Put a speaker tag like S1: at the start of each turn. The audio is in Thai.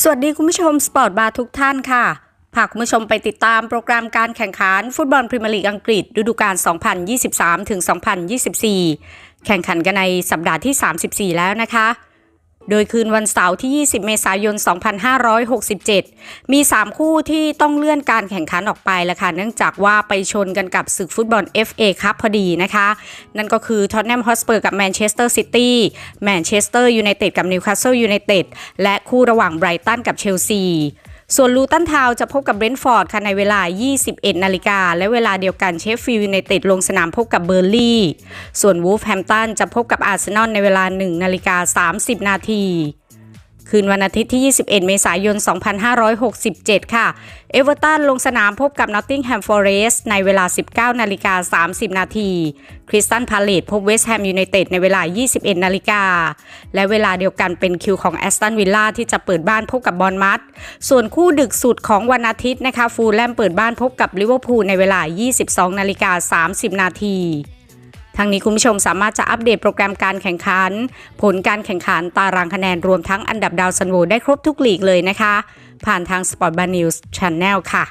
S1: สวัสดีคุณผู้ชมสปอร์ตบาร์ทุกท่านค่ะพาคุณผู้ชมไปติดตามโปรแกรมการแข่งขันฟุตบอลพรีเมียร์ลีกอังกฤษฤดูกาล 2023 ถึง 2024 แข่งขันกันในสัปดาห์ที่ 34 แล้วนะคะ โดยคืนวันเสาร์ที่ 20 เมษายน 2567 มี 3 คู่ที่ต้องเลื่อนการแข่งขันออกไปแล้วค่ะ เนื่องจากว่าไปชนกันกับศึกฟุตบอล FA ครับพอดีนะคะ นั่นก็คือท็อตแนมฮอสเปอร์กับแมนเชสเตอร์ซิตี้แมนเชสเตอร์ยูไนเต็ดกับนิวคาสเซิลยูไนเต็ดและคู่ระหว่างไบรตันกับเชลซี ส่วนลูตันทาวจะพบกับเบรนท์ฟอร์ดค่ะในเวลา 21 นาฬิกา และเวลาเดียวกันเชฟฟิลด์ยูไนเต็ดลงสนามพบกับเบอร์ลี่ ส่วนวูฟแฮมตันจะพบกับอาร์เซนอลในเวลา 1 นาฬิกา 30 นาที คืนวันอาทิตย์ที่ 21 เมษายน 2567 ค่ะ เอเวอร์ตันลงสนามพบกับนอตติงแฮมฟอร์เรสในเวลา 19 นาฬิกา 30 นาที คริสตันพาเลตพบเวสต์แฮมยูไนเต็ดในเวลา 21 นาฬิกา และเวลาเดียวกันเป็นคิวของแอสตันวิลล่าที่จะเปิดบ้านพบกับบอลมัดส่วนคู่ดึกสุดของวันอาทิตย์นะคะ ฟูลแลมเปิดบ้านพบกับลิเวอร์พูลในเวลา 22 นาฬิกา 30 นาที ทั้งนี้คุณผู้ชมสามารถจะอัปเดตโปรแกรมการแข่งขัน ผลการแข่งขันตารางคะแนนรวมทั้งอันดับดาวซันโวได้ครบทุกลีกเลยนะคะ ผ่านทาง Sport b a r News Channel ค่ะ